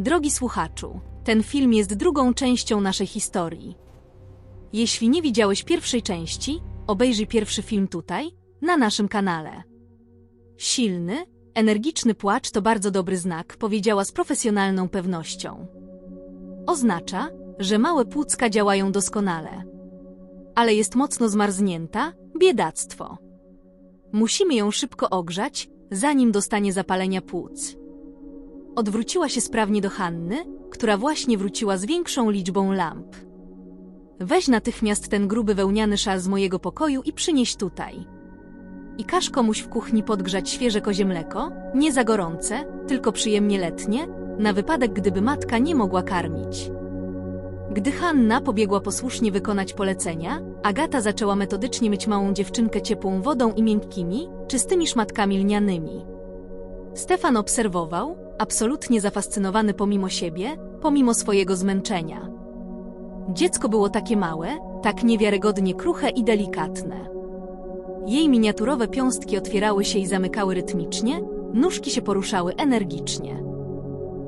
Drogi słuchaczu, ten film jest drugą częścią naszej historii. Jeśli nie widziałeś pierwszej części, obejrzyj pierwszy film tutaj, na naszym kanale. Silny, energiczny płacz to bardzo dobry znak, powiedziała z profesjonalną pewnością. Oznacza, że małe płucka działają doskonale. Ale jest mocno zmarznięta, biedactwo. Musimy ją szybko ogrzać, zanim dostanie zapalenia płuc. Odwróciła się sprawnie do Hanny, która właśnie wróciła z większą liczbą lamp. Weź natychmiast ten gruby wełniany szal z mojego pokoju i przynieś tutaj. I każ komuś w kuchni podgrzać świeże kozie mleko, nie za gorące, tylko przyjemnie letnie, na wypadek gdyby matka nie mogła karmić. Gdy Hanna pobiegła posłusznie wykonać polecenia, Agata zaczęła metodycznie myć małą dziewczynkę ciepłą wodą i miękkimi, czystymi szmatkami lnianymi. Stefan obserwował, absolutnie zafascynowany pomimo siebie, pomimo swojego zmęczenia. Dziecko było takie małe, tak niewiarygodnie kruche i delikatne. Jej miniaturowe piąstki otwierały się i zamykały rytmicznie, nóżki się poruszały energicznie.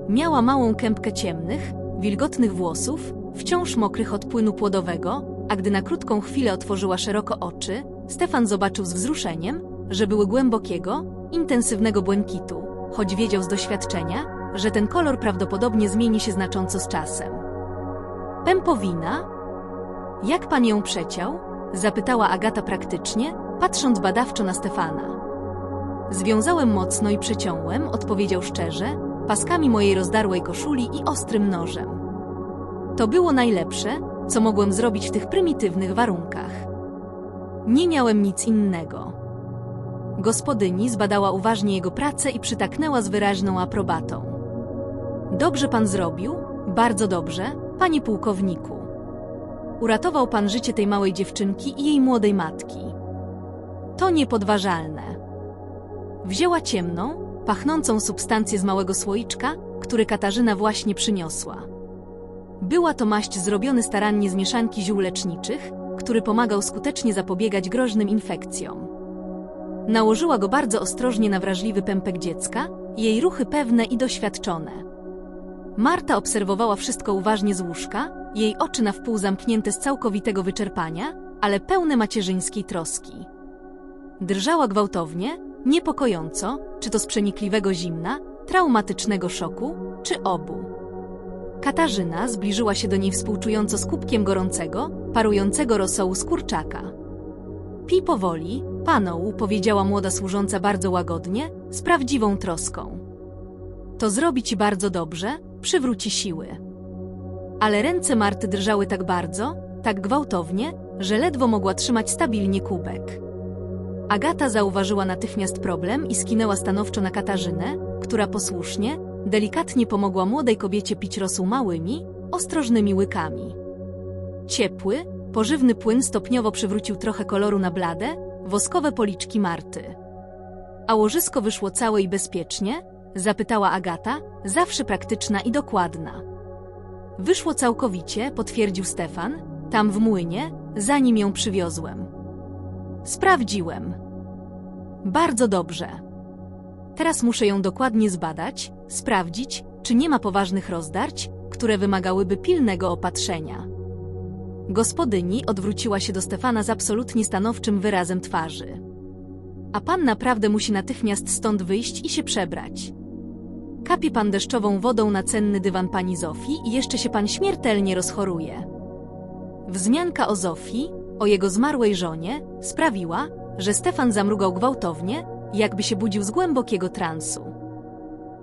Miała małą kępkę ciemnych, wilgotnych włosów, wciąż mokrych od płynu płodowego, a gdy na krótką chwilę otworzyła szeroko oczy, Stefan zobaczył z wzruszeniem, że były głębokiego, intensywnego błękitu, choć wiedział z doświadczenia, że ten kolor prawdopodobnie zmieni się znacząco z czasem. Pępowina? Jak pan ją przeciął? Zapytała Agata praktycznie, patrząc badawczo na Stefana. Związałem mocno i przeciąłem, odpowiedział szczerze, paskami mojej rozdarłej koszuli i ostrym nożem. To było najlepsze, co mogłem zrobić w tych prymitywnych warunkach. Nie miałem nic innego. Gospodyni zbadała uważnie jego pracę i przytaknęła z wyraźną aprobatą. Dobrze pan zrobił, bardzo dobrze, panie pułkowniku. Uratował pan życie tej małej dziewczynki i jej młodej matki. To niepodważalne. Wzięła ciemną, pachnącą substancję z małego słoiczka, który Katarzyna właśnie przyniosła. Była to maść zrobiony starannie z mieszanki ziół leczniczych, który pomagał skutecznie zapobiegać groźnym infekcjom. Nałożyła go bardzo ostrożnie na wrażliwy pępek dziecka, jej ruchy pewne i doświadczone. Marta obserwowała wszystko uważnie z łóżka, jej oczy na wpół zamknięte z całkowitego wyczerpania, ale pełne macierzyńskiej troski. Drżała gwałtownie, niepokojąco, czy to z przenikliwego zimna, traumatycznego szoku, czy obu. Katarzyna zbliżyła się do niej współczująco z kubkiem gorącego, parującego rosołu z kurczaka. Pij powoli, panoł, powiedziała młoda służąca bardzo łagodnie, z prawdziwą troską. To zrobi ci bardzo dobrze, przywróci siły. Ale ręce Marty drżały tak bardzo, tak gwałtownie, że ledwo mogła trzymać stabilnie kubek. Agata zauważyła natychmiast problem i skinęła stanowczo na Katarzynę, która posłusznie, delikatnie pomogła młodej kobiecie pić rosół małymi, ostrożnymi łykami. Ciepły, pożywny płyn stopniowo przywrócił trochę koloru na blade, woskowe policzki Marty. A łożysko wyszło całe i bezpiecznie? Zapytała Agata, zawsze praktyczna i dokładna. Wyszło całkowicie, potwierdził Stefan, tam w młynie, zanim ją przywiozłem. Sprawdziłem. Bardzo dobrze. Teraz muszę ją dokładnie zbadać, sprawdzić, czy nie ma poważnych rozdarć, które wymagałyby pilnego opatrzenia. Gospodyni odwróciła się do Stefana z absolutnie stanowczym wyrazem twarzy. A pan naprawdę musi natychmiast stąd wyjść i się przebrać. Kapie pan deszczową wodą na cenny dywan pani Zofii i jeszcze się pan śmiertelnie rozchoruje. Wzmianka o Zofii, o jego zmarłej żonie, sprawiła, że Stefan zamrugał gwałtownie, jakby się budził z głębokiego transu.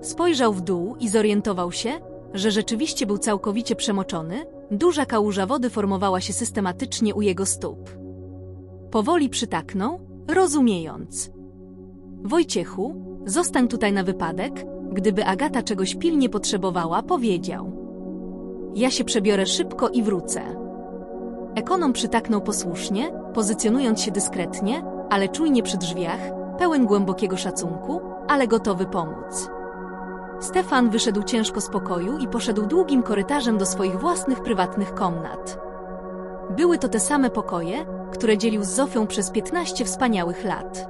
Spojrzał w dół i zorientował się, że rzeczywiście był całkowicie przemoczony, duża kałuża wody formowała się systematycznie u jego stóp. Powoli przytaknął, rozumiejąc. Wojciechu, zostań tutaj na wypadek, gdyby Agata czegoś pilnie potrzebowała, powiedział. Ja się przebiorę szybko i wrócę. Ekonom przytaknął posłusznie, pozycjonując się dyskretnie, ale czujnie przy drzwiach, pełen głębokiego szacunku, ale gotowy pomóc. Stefan wyszedł ciężko z pokoju i poszedł długim korytarzem do swoich własnych prywatnych komnat. Były to te same pokoje, które dzielił z Zofią przez 15 wspaniałych lat.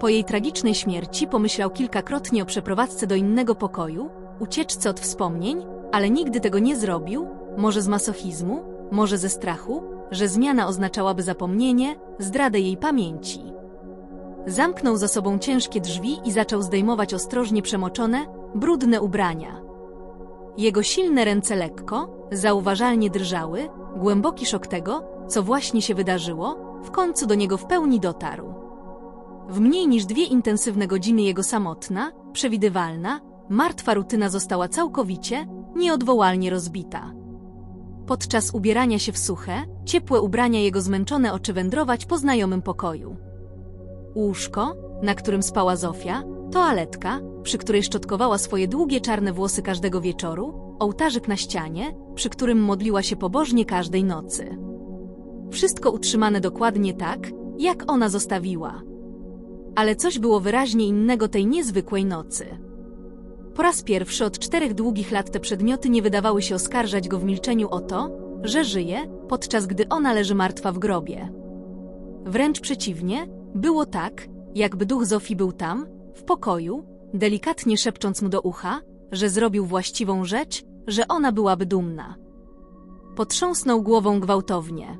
Po jej tragicznej śmierci pomyślał kilkakrotnie o przeprowadzce do innego pokoju, ucieczce od wspomnień, ale nigdy tego nie zrobił, może z masochizmu, może ze strachu, że zmiana oznaczałaby zapomnienie, zdradę jej pamięci. Zamknął za sobą ciężkie drzwi i zaczął zdejmować ostrożnie przemoczone, brudne ubrania. Jego silne ręce lekko, zauważalnie drżały, głęboki szok tego, co właśnie się wydarzyło, w końcu do niego w pełni dotarł. W mniej niż dwie intensywne godziny jego samotna, przewidywalna, martwa rutyna została całkowicie, nieodwołalnie rozbita. Podczas ubierania się w suche, ciepłe ubrania jego zmęczone oczy wędrować po znajomym pokoju. Łóżko, na którym spała Zofia, toaletka, przy której szczotkowała swoje długie czarne włosy każdego wieczoru, ołtarzyk na ścianie, przy którym modliła się pobożnie każdej nocy. Wszystko utrzymane dokładnie tak, jak ona zostawiła. Ale coś było wyraźnie innego tej niezwykłej nocy. Po raz pierwszy od czterech długich lat te przedmioty nie wydawały się oskarżać go w milczeniu o to, że żyje, podczas gdy ona leży martwa w grobie. Wręcz przeciwnie, było tak, jakby duch Zofii był tam, w pokoju, delikatnie szepcząc mu do ucha, że zrobił właściwą rzecz, że ona byłaby dumna. Potrząsnął głową gwałtownie.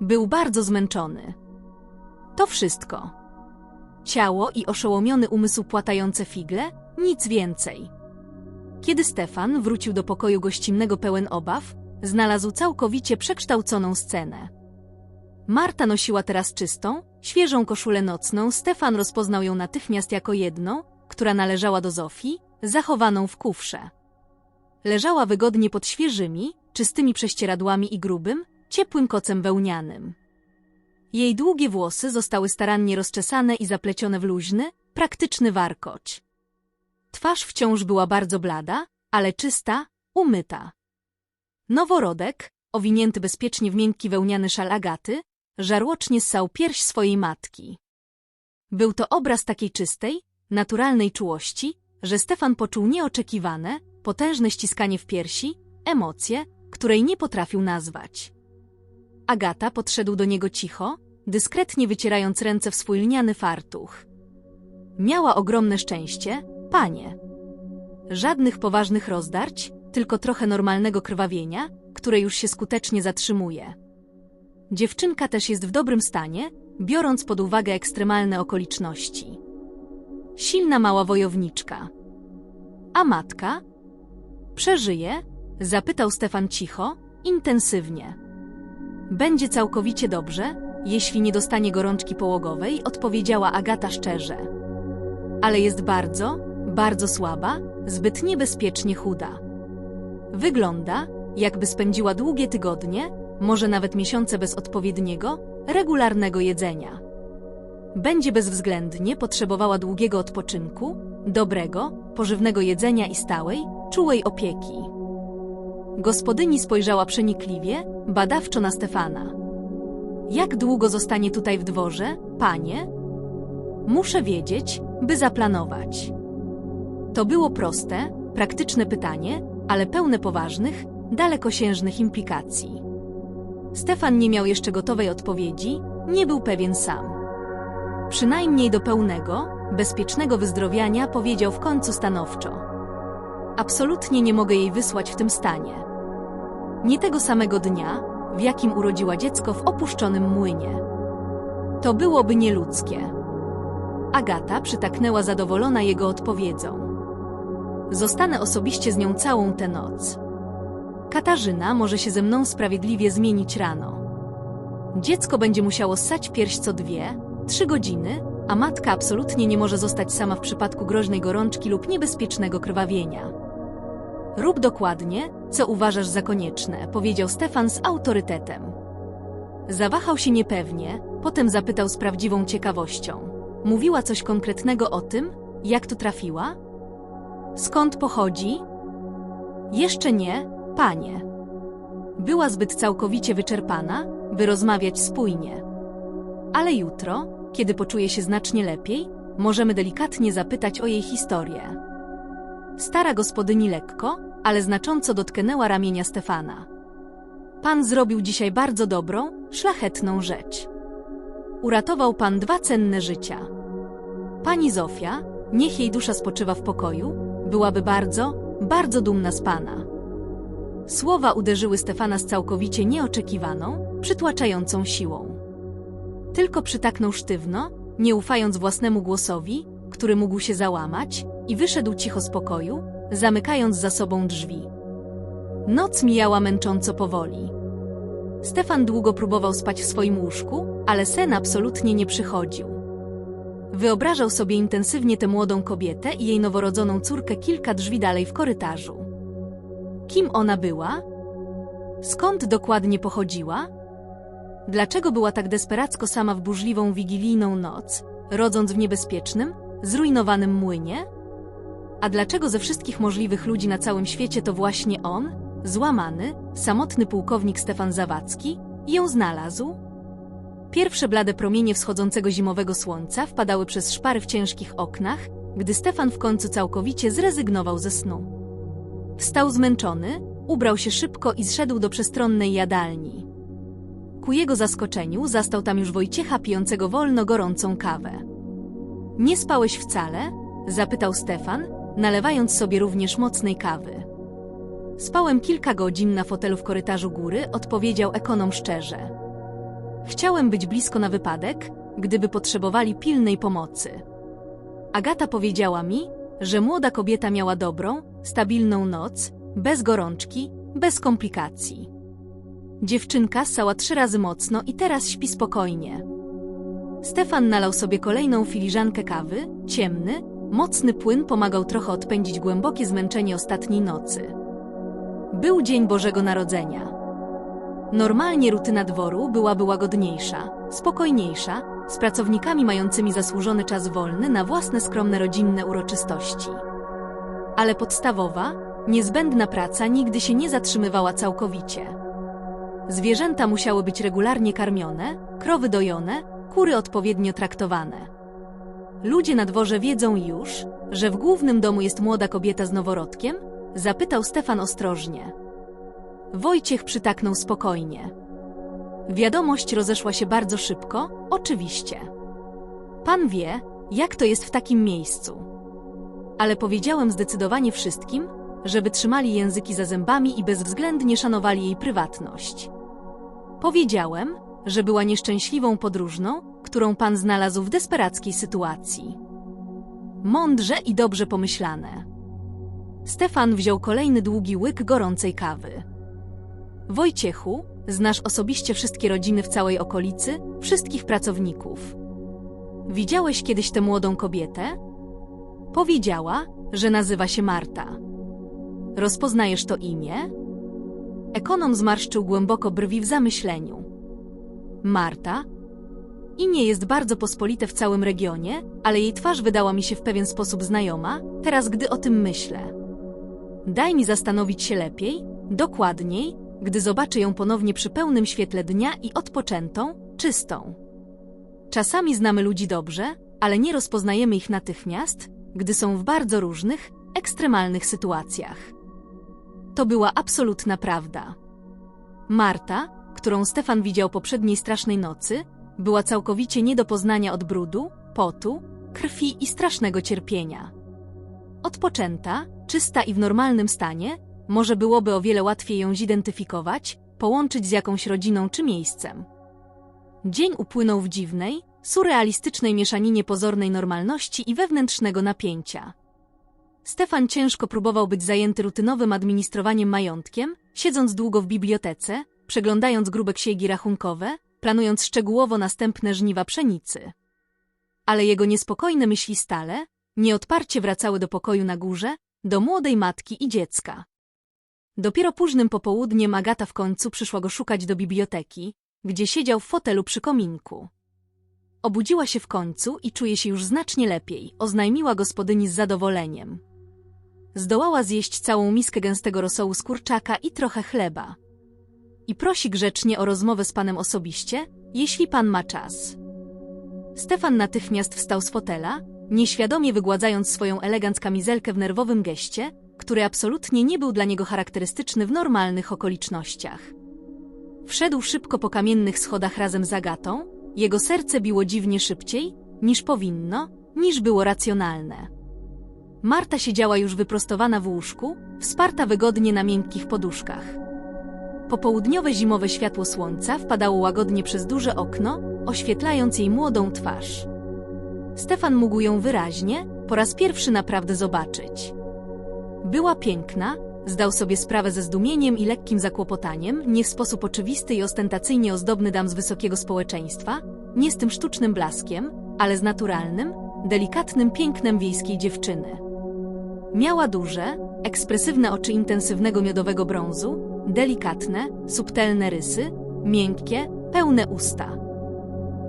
Był bardzo zmęczony. To wszystko. Ciało i oszołomiony umysł płatające figle, nic więcej. Kiedy Stefan wrócił do pokoju gościnnego pełen obaw, znalazł całkowicie przekształconą scenę. Marta nosiła teraz czystą, świeżą koszulę nocną, Stefan rozpoznał ją natychmiast jako jedną, która należała do Zofii, zachowaną w kufrze. Leżała wygodnie pod świeżymi, czystymi prześcieradłami i grubym, ciepłym kocem wełnianym. Jej długie włosy zostały starannie rozczesane i zaplecione w luźny, praktyczny warkoć. Twarz wciąż była bardzo blada, ale czysta, umyta. Noworodek, owinięty bezpiecznie w miękki wełniany szal Agaty, żarłocznie ssał pierś swojej matki. Był to obraz takiej czystej, naturalnej czułości, że Stefan poczuł nieoczekiwane, potężne ściskanie w piersi, emocje, której nie potrafił nazwać. Agata podszedł do niego cicho, dyskretnie wycierając ręce w swój lniany fartuch. Miała ogromne szczęście, panie. Żadnych poważnych rozdarć, tylko trochę normalnego krwawienia, które już się skutecznie zatrzymuje. Dziewczynka też jest w dobrym stanie, biorąc pod uwagę ekstremalne okoliczności. Silna mała wojowniczka. A matka? Przeżyje? Zapytał Stefan cicho, intensywnie. Będzie całkowicie dobrze, jeśli nie dostanie gorączki połogowej, odpowiedziała Agata szczerze. Ale jest bardzo, bardzo słaba, zbyt niebezpiecznie chuda. Wygląda, jakby spędziła długie tygodnie, może nawet miesiące bez odpowiedniego, regularnego jedzenia. Będzie bezwzględnie potrzebowała długiego odpoczynku, dobrego, pożywnego jedzenia i stałej, czułej opieki. Gospodyni spojrzała przenikliwie, badawczo na Stefana. Jak długo zostanie tutaj w dworze, panie? Muszę wiedzieć, by zaplanować. To było proste, praktyczne pytanie, ale pełne poważnych, dalekosiężnych implikacji. Stefan nie miał jeszcze gotowej odpowiedzi, nie był pewien sam. Przynajmniej do pełnego, bezpiecznego wyzdrowiania powiedział w końcu stanowczo. Absolutnie nie mogę jej wysłać w tym stanie. Nie tego samego dnia, w jakim urodziła dziecko w opuszczonym młynie. To byłoby nieludzkie. Agata przytaknęła zadowolona jego odpowiedzią. Zostanę osobiście z nią całą tę noc. Katarzyna może się ze mną sprawiedliwie zmienić rano. Dziecko będzie musiało ssać pierś co dwie, trzy godziny, a matka absolutnie nie może zostać sama w przypadku groźnej gorączki lub niebezpiecznego krwawienia. Rób dokładnie, co uważasz za konieczne, powiedział Stefan z autorytetem. Zawahał się niepewnie, potem zapytał z prawdziwą ciekawością. Mówiła coś konkretnego o tym, jak tu trafiła? Skąd pochodzi? Jeszcze nie, panie. Była zbyt całkowicie wyczerpana, by rozmawiać spójnie. Ale jutro, kiedy poczuje się znacznie lepiej, możemy delikatnie zapytać o jej historię. Stara gospodyni lekko, ale znacząco dotknęła ramienia Stefana. Pan zrobił dzisiaj bardzo dobrą, szlachetną rzecz. Uratował pan dwa cenne życia. Pani Zofia, niech jej dusza spoczywa w pokoju, byłaby bardzo, bardzo dumna z pana. Słowa uderzyły Stefana z całkowicie nieoczekiwaną, przytłaczającą siłą. Tylko przytaknął sztywno, nie ufając własnemu głosowi, który mógł się załamać, i wyszedł cicho z pokoju, zamykając za sobą drzwi. Noc mijała męcząco powoli. Stefan długo próbował spać w swoim łóżku, ale sen absolutnie nie przychodził. Wyobrażał sobie intensywnie tę młodą kobietę i jej noworodzoną córkę kilka drzwi dalej w korytarzu. Kim ona była? Skąd dokładnie pochodziła? Dlaczego była tak desperacko sama w burzliwą wigilijną noc, rodząc w niebezpiecznym, zrujnowanym młynie? A dlaczego ze wszystkich możliwych ludzi na całym świecie to właśnie on, złamany, samotny pułkownik Stefan Zawadzki, ją znalazł? Pierwsze blade promienie wschodzącego zimowego słońca wpadały przez szpary w ciężkich oknach, gdy Stefan w końcu całkowicie zrezygnował ze snu. Wstał zmęczony, ubrał się szybko i zszedł do przestronnej jadalni. Ku jego zaskoczeniu zastał tam już Wojciecha pijącego wolno gorącą kawę. Nie spałeś wcale? zapytał Stefan, nalewając sobie również mocnej kawy. Spałem kilka godzin na fotelu w korytarzu góry, odpowiedział ekonom szczerze. Chciałem być blisko na wypadek, gdyby potrzebowali pilnej pomocy. Agata powiedziała mi, że młoda kobieta miała dobrą, stabilną noc, bez gorączki, bez komplikacji. Dziewczynka ssała trzy razy mocno i teraz śpi spokojnie. Stefan nalał sobie kolejną filiżankę kawy, ciemny, mocny płyn pomagał trochę odpędzić głębokie zmęczenie ostatniej nocy. Był dzień Bożego Narodzenia. Normalnie rutyna dworu byłaby łagodniejsza, spokojniejsza, z pracownikami mającymi zasłużony czas wolny na własne skromne rodzinne uroczystości. Ale podstawowa, niezbędna praca nigdy się nie zatrzymywała całkowicie. Zwierzęta musiały być regularnie karmione, krowy dojone, kury odpowiednio traktowane. Ludzie na dworze wiedzą już, że w głównym domu jest młoda kobieta z noworodkiem? Zapytał Stefan ostrożnie. Wojciech przytaknął spokojnie. Wiadomość rozeszła się bardzo szybko, oczywiście. Pan wie, jak to jest w takim miejscu. Ale powiedziałem zdecydowanie wszystkim, żeby trzymali języki za zębami i bezwzględnie szanowali jej prywatność. Powiedziałem, że była nieszczęśliwą podróżną, którą pan znalazł w desperackiej sytuacji. Mądrze i dobrze pomyślane. Stefan wziął kolejny długi łyk gorącej kawy. Wojciechu, znasz osobiście wszystkie rodziny w całej okolicy, wszystkich pracowników. Widziałeś kiedyś tę młodą kobietę? Powiedziała, że nazywa się Marta. Rozpoznajesz to imię? Ekonom zmarszczył głęboko brwi w zamyśleniu. Marta? Imię jest bardzo pospolite w całym regionie, ale jej twarz wydała mi się w pewien sposób znajoma, teraz gdy o tym myślę. Daj mi zastanowić się lepiej, dokładniej, gdy zobaczę ją ponownie przy pełnym świetle dnia i odpoczętą, czystą. Czasami znamy ludzi dobrze, ale nie rozpoznajemy ich natychmiast, gdy są w bardzo różnych, ekstremalnych sytuacjach. To była absolutna prawda. Marta, którą Stefan widział poprzedniej strasznej nocy, była całkowicie nie do poznania od brudu, potu, krwi i strasznego cierpienia. Odpoczęta, czysta i w normalnym stanie, może byłoby o wiele łatwiej ją zidentyfikować, połączyć z jakąś rodziną czy miejscem. Dzień upłynął w dziwnej, surrealistycznej mieszaninie pozornej normalności i wewnętrznego napięcia. Stefan ciężko próbował być zajęty rutynowym administrowaniem majątkiem, siedząc długo w bibliotece, przeglądając grube księgi rachunkowe, planując szczegółowo następne żniwa pszenicy. Ale jego niespokojne myśli stale, nieodparcie wracały do pokoju na górze, do młodej matki i dziecka. Dopiero późnym popołudniem Agata w końcu przyszła go szukać do biblioteki, gdzie siedział w fotelu przy kominku. Obudziła się w końcu i czuje się już znacznie lepiej, oznajmiła gospodyni z zadowoleniem. Zdołała zjeść całą miskę gęstego rosołu z kurczaka i trochę chleba. I prosi grzecznie o rozmowę z panem osobiście, jeśli pan ma czas. Stefan natychmiast wstał z fotela, nieświadomie wygładzając swoją elegant kamizelkę w nerwowym geście, który absolutnie nie był dla niego charakterystyczny w normalnych okolicznościach. Wszedł szybko po kamiennych schodach razem z Agatą, jego serce biło dziwnie szybciej, niż powinno, niż było racjonalne. Marta siedziała już wyprostowana w łóżku, wsparta wygodnie na miękkich poduszkach. Popołudniowe zimowe światło słońca wpadało łagodnie przez duże okno, oświetlając jej młodą twarz. Stefan mógł ją wyraźnie, po raz pierwszy naprawdę zobaczyć. Była piękna, zdał sobie sprawę ze zdumieniem i lekkim zakłopotaniem, nie w sposób oczywisty i ostentacyjnie ozdobny dam z wysokiego społeczeństwa, nie z tym sztucznym blaskiem, ale z naturalnym, delikatnym pięknem wiejskiej dziewczyny. Miała duże, ekspresywne oczy intensywnego miodowego brązu, delikatne, subtelne rysy, miękkie, pełne usta.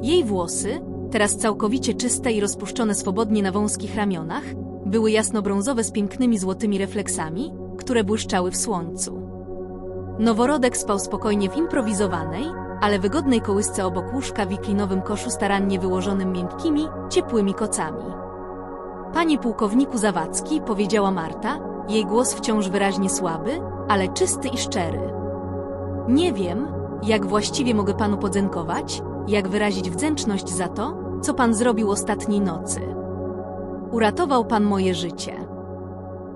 Jej włosy, teraz całkowicie czyste i rozpuszczone swobodnie na wąskich ramionach, były jasnobrązowe z pięknymi złotymi refleksami, które błyszczały w słońcu. Noworodek spał spokojnie w improwizowanej, ale wygodnej kołysce obok łóżka w wiklinowym koszu starannie wyłożonym miękkimi, ciepłymi kocami. Panie pułkowniku Zawadzki, powiedziała Marta, jej głos wciąż wyraźnie słaby, ale czysty i szczery. Nie wiem, jak właściwie mogę panu podziękować, jak wyrazić wdzięczność za to, co pan zrobił ostatniej nocy. Uratował pan moje życie.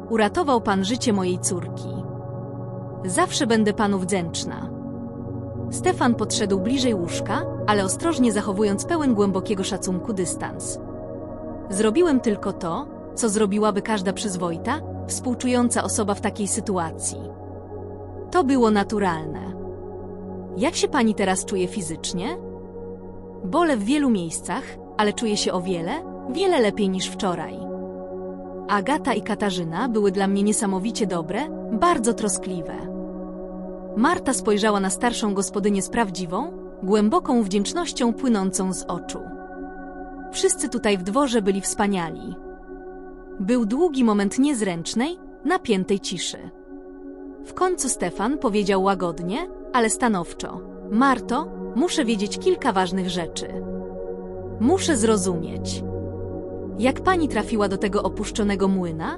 Uratował pan życie mojej córki. Zawsze będę panu wdzięczna. Stefan podszedł bliżej łóżka, ale ostrożnie zachowując pełen głębokiego szacunku dystans. Zrobiłem tylko to, co zrobiłaby każda przyzwoita, współczująca osoba w takiej sytuacji. To było naturalne. Jak się pani teraz czuje fizycznie? Bolę w wielu miejscach, ale czuję się o wiele, wiele lepiej niż wczoraj. Agata i Katarzyna były dla mnie niesamowicie dobre, bardzo troskliwe. Marta spojrzała na starszą gospodynię z prawdziwą, głęboką wdzięcznością płynącą z oczu. Wszyscy tutaj w dworze byli wspaniali. Był długi moment niezręcznej, napiętej ciszy. W końcu Stefan powiedział łagodnie, ale stanowczo: Marto, muszę wiedzieć kilka ważnych rzeczy. Muszę zrozumieć. Jak pani trafiła do tego opuszczonego młyna?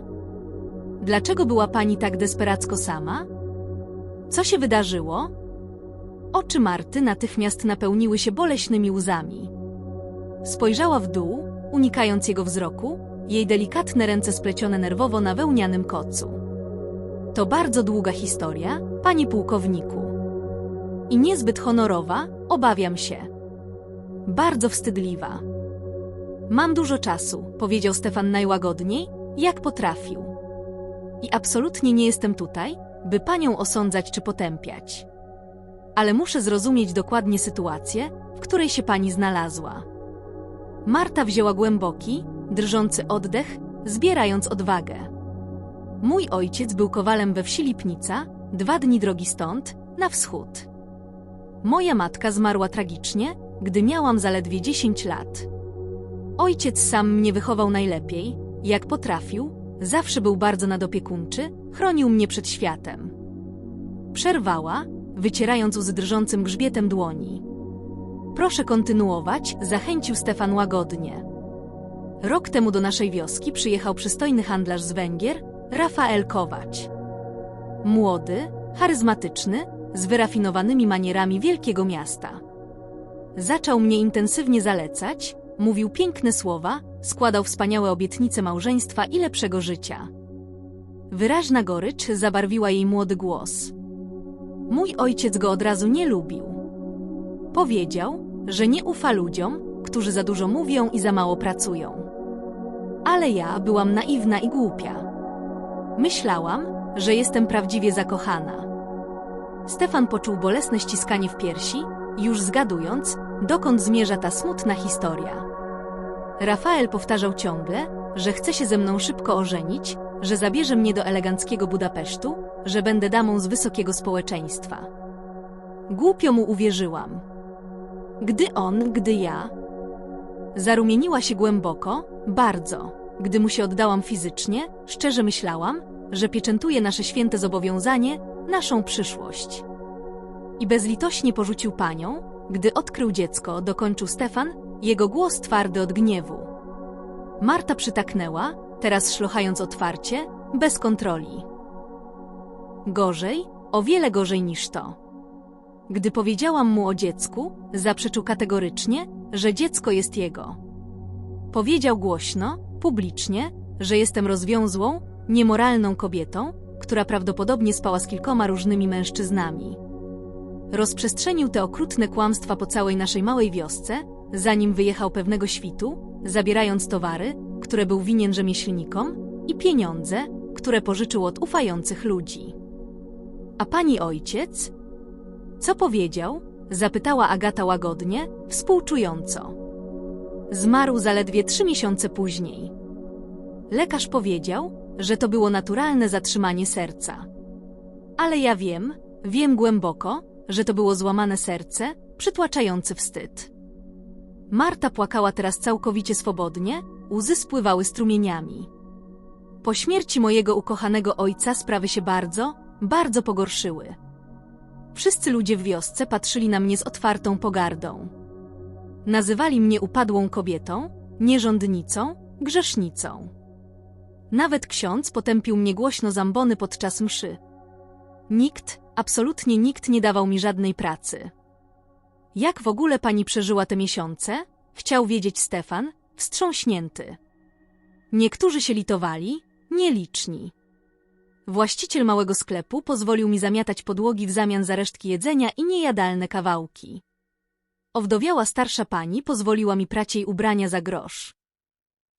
Dlaczego była pani tak desperacko sama? Co się wydarzyło? Oczy Marty natychmiast napełniły się boleśnymi łzami. Spojrzała w dół, unikając jego wzroku, jej delikatne ręce splecione nerwowo na wełnianym kocu. To bardzo długa historia, panie pułkowniku. I niezbyt honorowa, obawiam się. Bardzo wstydliwa. Mam dużo czasu, powiedział Stefan najłagodniej, jak potrafił. I absolutnie nie jestem tutaj, by panią osądzać czy potępiać. Ale muszę zrozumieć dokładnie sytuację, w której się pani znalazła. Marta wzięła głęboki, drżący oddech, zbierając odwagę. Mój ojciec był kowalem we wsi Lipnica, dwa dni drogi stąd, na wschód. Moja matka zmarła tragicznie, gdy miałam zaledwie 10 lat. Ojciec sam mnie wychował najlepiej, jak potrafił, zawsze był bardzo nadopiekuńczy, chronił mnie przed światem. Przerwała, wycierając łzy drżącym grzbietem dłoni. Proszę kontynuować, zachęcił Stefan łagodnie. Rok temu do naszej wioski przyjechał przystojny handlarz z Węgier, Rafael Kowacz. Młody, charyzmatyczny, z wyrafinowanymi manierami wielkiego miasta. Zaczął mnie intensywnie zalecać, mówił piękne słowa, składał wspaniałe obietnice małżeństwa i lepszego życia. Wyraźna gorycz zabarwiła jej młody głos. Mój ojciec go od razu nie lubił. Powiedział, że nie ufa ludziom, którzy za dużo mówią i za mało pracują. Ale ja byłam naiwna i głupia. Myślałam, że jestem prawdziwie zakochana. Stefan poczuł bolesne ściskanie w piersi, już zgadując, dokąd zmierza ta smutna historia. Rafael powtarzał ciągle, że chce się ze mną szybko ożenić, że zabierze mnie do eleganckiego Budapesztu, że będę damą z wysokiego społeczeństwa. Głupio mu uwierzyłam. Gdy on, gdy ja. Zarumieniła się głęboko, bardzo. Gdy mu się oddałam fizycznie, szczerze myślałam, że pieczętuje nasze święte zobowiązanie, naszą przyszłość. I bezlitośnie porzucił panią, gdy odkrył dziecko, dokończył Stefan, jego głos twardy od gniewu. Marta przytaknęła, teraz szlochając otwarcie, bez kontroli. Gorzej, o wiele gorzej niż to. Gdy powiedziałam mu o dziecku, zaprzeczył kategorycznie, że dziecko jest jego. Powiedział głośno, publicznie, że jestem rozwiązłą, niemoralną kobietą, która prawdopodobnie spała z kilkoma różnymi mężczyznami. Rozprzestrzenił te okrutne kłamstwa po całej naszej małej wiosce, zanim wyjechał pewnego świtu, zabierając towary, które był winien rzemieślnikom, i pieniądze, które pożyczył od ufających ludzi. A pani ojciec? Co powiedział? Zapytała Agata łagodnie, współczująco. Zmarł zaledwie trzy miesiące później. Lekarz powiedział, że to było naturalne zatrzymanie serca. Ale ja wiem, wiem głęboko, że to było złamane serce, przytłaczający wstyd. Marta płakała teraz całkowicie swobodnie, łzy spływały strumieniami. Po śmierci mojego ukochanego ojca sprawy się bardzo, bardzo pogorszyły. Wszyscy ludzie w wiosce patrzyli na mnie z otwartą pogardą. Nazywali mnie upadłą kobietą, nierządnicą, grzesznicą. Nawet ksiądz potępił mnie głośno zambony podczas mszy. Nikt, absolutnie nikt nie dawał mi żadnej pracy. Jak w ogóle pani przeżyła te miesiące? Chciał wiedzieć Stefan, wstrząśnięty. Niektórzy się litowali, nieliczni. Właściciel małego sklepu pozwolił mi zamiatać podłogi w zamian za resztki jedzenia i niejadalne kawałki. Owdowiała starsza pani pozwoliła mi prać jej ubrania za grosz.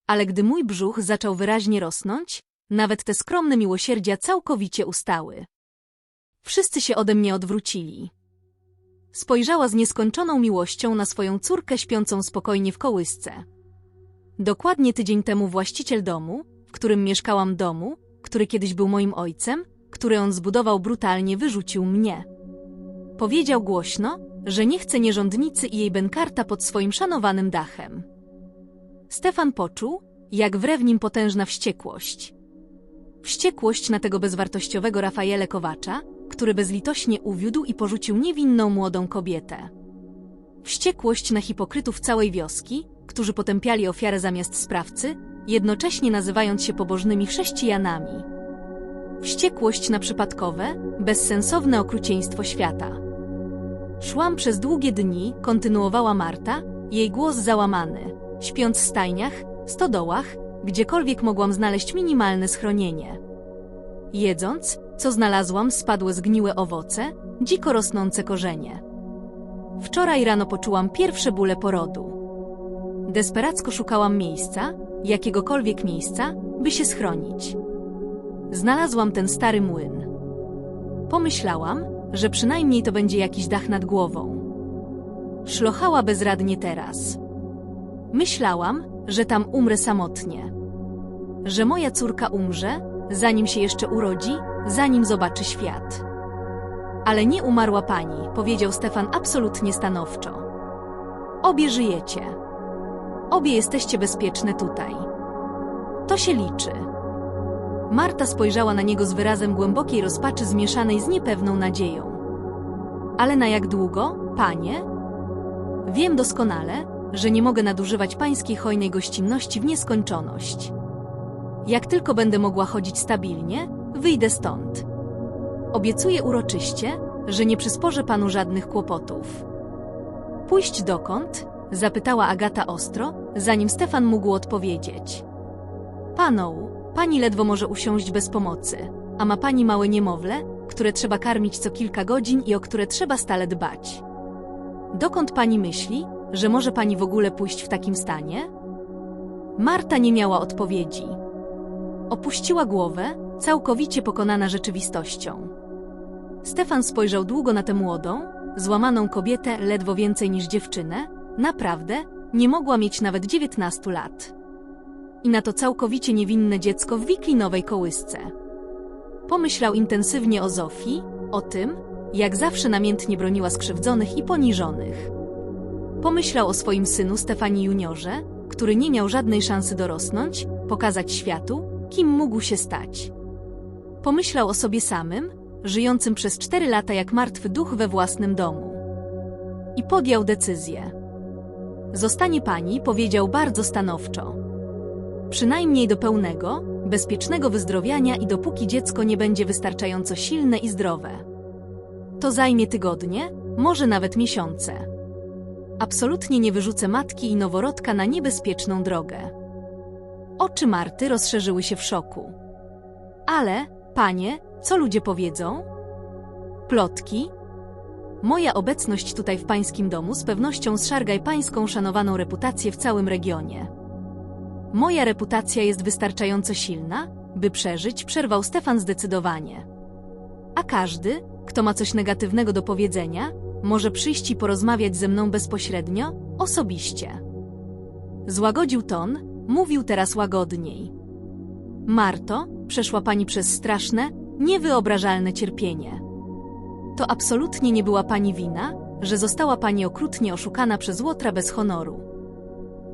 Ale gdy mój brzuch zaczął wyraźnie rosnąć, nawet te skromne miłosierdzia całkowicie ustały. Wszyscy się ode mnie odwrócili. Spojrzała z nieskończoną miłością na swoją córkę śpiącą spokojnie w kołysce. Dokładnie tydzień temu właściciel domu, w którym mieszkałam domu, który kiedyś był moim ojcem, który on zbudował brutalnie, wyrzucił mnie. Powiedział głośno, że nie chce nierządnicy i jej benkarta pod swoim szanowanym dachem. Stefan poczuł, jak wre w nim potężna wściekłość. Wściekłość na tego bezwartościowego Rafaele Kowacza, który bezlitośnie uwiódł i porzucił niewinną młodą kobietę. Wściekłość na hipokrytów całej wioski, którzy potępiali ofiarę zamiast sprawcy, jednocześnie nazywając się pobożnymi chrześcijanami. Wściekłość na przypadkowe, bezsensowne okrucieństwo świata. Szłam przez długie dni, kontynuowała Marta, jej głos załamany, śpiąc w stajniach, stodołach, gdziekolwiek mogłam znaleźć minimalne schronienie. Jedząc, co znalazłam, spadły zgniłe owoce, dziko rosnące korzenie. Wczoraj rano poczułam pierwsze bóle porodu. Desperacko szukałam miejsca, jakiegokolwiek miejsca, by się schronić. Znalazłam ten stary młyn. Pomyślałam, że przynajmniej to będzie jakiś dach nad głową. Szlochała bezradnie teraz. Myślałam, że tam umrę samotnie. Że moja córka umrze, zanim się jeszcze urodzi, zanim zobaczy świat. Ale nie umarła pani, powiedział Stefan absolutnie stanowczo. Obie żyjecie. Obie jesteście bezpieczne tutaj. To się liczy. Marta spojrzała na niego z wyrazem głębokiej rozpaczy zmieszanej z niepewną nadzieją. Ale na jak długo, panie? Wiem doskonale, że nie mogę nadużywać pańskiej hojnej gościnności w nieskończoność. Jak tylko będę mogła chodzić stabilnie, wyjdę stąd. Obiecuję uroczyście, że nie przysporzę panu żadnych kłopotów. Pójść dokąd? Zapytała Agata ostro, zanim Stefan mógł odpowiedzieć. Paną, pani ledwo może usiąść bez pomocy, a ma pani małe niemowlę, które trzeba karmić co kilka godzin i o które trzeba stale dbać. Dokąd pani myśli, że może pani w ogóle pójść w takim stanie? Marta nie miała odpowiedzi. Opuściła głowę, całkowicie pokonana rzeczywistością. Stefan spojrzał długo na tę młodą, złamaną kobietę ledwo więcej niż dziewczynę, naprawdę nie mogła mieć nawet dziewiętnastu lat. I na to całkowicie niewinne dziecko w wiklinowej kołysce. Pomyślał intensywnie o Zofii, o tym, jak zawsze namiętnie broniła skrzywdzonych i poniżonych. Pomyślał o swoim synu Stefanii Juniorze, który nie miał żadnej szansy dorosnąć, pokazać światu, kim mógł się stać. Pomyślał o sobie samym, żyjącym przez cztery lata jak martwy duch we własnym domu. I podjął decyzję. Zostanie pani, powiedział bardzo stanowczo. Przynajmniej do pełnego, bezpiecznego wyzdrowiania i dopóki dziecko nie będzie wystarczająco silne i zdrowe. To zajmie tygodnie, może nawet miesiące. Absolutnie nie wyrzucę matki i noworodka na niebezpieczną drogę. Oczy Marty rozszerzyły się w szoku. Ale, panie, co ludzie powiedzą? Plotki? Moja obecność tutaj w pańskim domu z pewnością zszargaj pańską szanowaną reputację w całym regionie. Moja reputacja jest wystarczająco silna, by przeżyć, przerwał Stefan zdecydowanie. A każdy, kto ma coś negatywnego do powiedzenia, może przyjść i porozmawiać ze mną bezpośrednio, osobiście. Złagodził ton, mówił teraz łagodniej. Marto, przeszła pani przez straszne, niewyobrażalne cierpienie. To absolutnie nie była pani wina, że została pani okrutnie oszukana przez łotra bez honoru.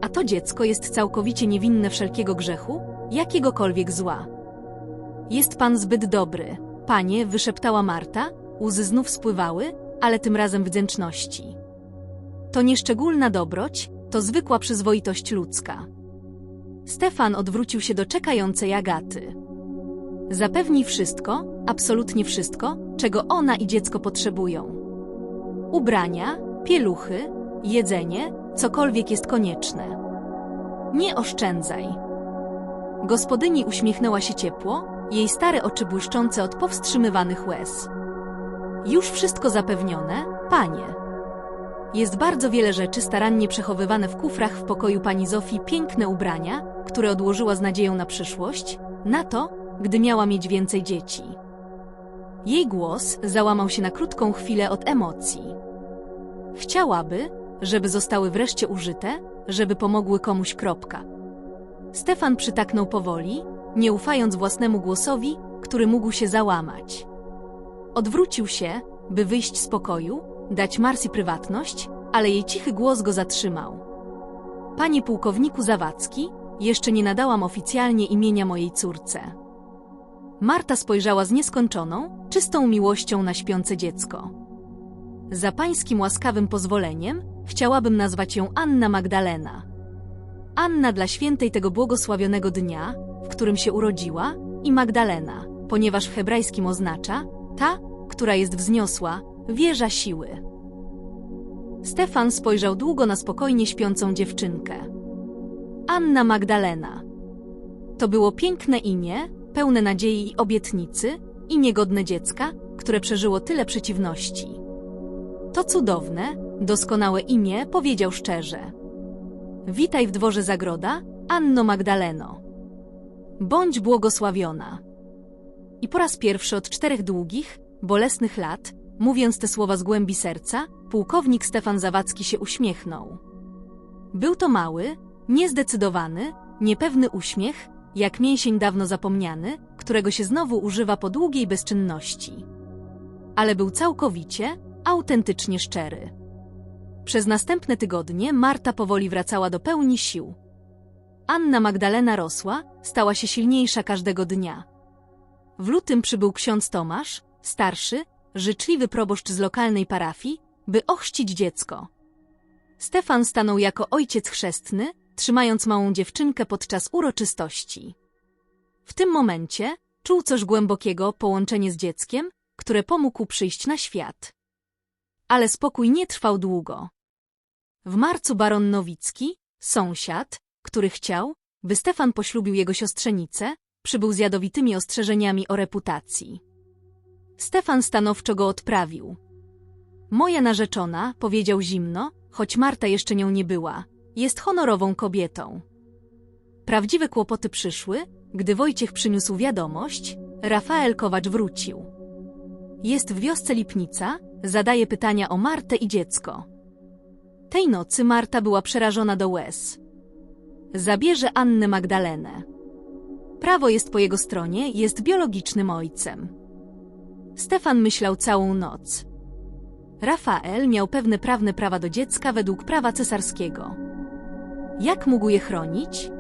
A to dziecko jest całkowicie niewinne wszelkiego grzechu, jakiegokolwiek zła. Jest pan zbyt dobry, panie, wyszeptała Marta, łzy znów spływały, ale tym razem wdzięczności. To nieszczególna dobroć, to zwykła przyzwoitość ludzka. Stefan odwrócił się do czekającej Agaty. Zapewni wszystko, absolutnie wszystko, czego ona i dziecko potrzebują. Ubrania, pieluchy, jedzenie, cokolwiek jest konieczne. Nie oszczędzaj. Gospodyni uśmiechnęła się ciepło, jej stare oczy błyszczące od powstrzymywanych łez. Już wszystko zapewnione, panie. Jest bardzo wiele rzeczy starannie przechowywane w kufrach w pokoju pani Zofii, piękne ubrania, które odłożyła z nadzieją na przyszłość, na to, gdy miała mieć więcej dzieci. Jej głos załamał się na krótką chwilę od emocji. Chciałaby, żeby zostały wreszcie użyte, żeby pomogły komuś kropka. Stefan przytaknął powoli, nie ufając własnemu głosowi, który mógł się załamać. Odwrócił się, by wyjść z pokoju, dać Marsi prywatność, ale jej cichy głos go zatrzymał. Panie pułkowniku Zawadzki, jeszcze nie nadałam oficjalnie imienia mojej córce. Marta spojrzała z nieskończoną, czystą miłością na śpiące dziecko. Za pańskim łaskawym pozwoleniem chciałabym nazwać ją Anna Magdalena. Anna dla świętej tego błogosławionego dnia, w którym się urodziła, i Magdalena, ponieważ w hebrajskim oznacza ta, która jest wzniosła, wieża siły. Stefan spojrzał długo na spokojnie śpiącą dziewczynkę. Anna Magdalena. To było piękne imię, pełne nadziei i obietnicy, i niegodne dziecka, które przeżyło tyle przeciwności. To cudowne, doskonałe imię powiedział szczerze. Witaj w dworze Zagroda, Anno Magdaleno. Bądź błogosławiona. I po raz pierwszy od czterech długich, bolesnych lat, mówiąc te słowa z głębi serca, pułkownik Stefan Zawadzki się uśmiechnął. Był to mały, niezdecydowany, niepewny uśmiech, jak mięsień dawno zapomniany, którego się znowu używa po długiej bezczynności. Ale był całkowicie, autentycznie szczery. Przez następne tygodnie Marta powoli wracała do pełni sił. Anna Magdalena rosła, stała się silniejsza każdego dnia. W lutym przybył ksiądz Tomasz, starszy, życzliwy proboszcz z lokalnej parafii, by ochrzcić dziecko. Stefan stanął jako ojciec chrzestny, trzymając małą dziewczynkę podczas uroczystości. W tym momencie czuł coś głębokiego połączenie z dzieckiem, które pomógł przyjść na świat. Ale spokój nie trwał długo. W marcu baron Nowicki, sąsiad, który chciał, by Stefan poślubił jego siostrzenicę, przybył z jadowitymi ostrzeżeniami o reputacji. Stefan stanowczo go odprawił. Moja narzeczona, powiedział zimno, choć Marta jeszcze nią nie była, jest honorową kobietą. Prawdziwe kłopoty przyszły, gdy Wojciech przyniósł wiadomość, Rafael Kowacz wrócił. Jest w wiosce Lipnica, zadaje pytania o Martę i dziecko. Tej nocy Marta była przerażona do łez. Zabierze Annę Magdalenę. Prawo jest po jego stronie, jest biologicznym ojcem. Stefan myślał całą noc. Rafael miał pewne prawne prawa do dziecka według prawa cesarskiego. Jak mógł je chronić?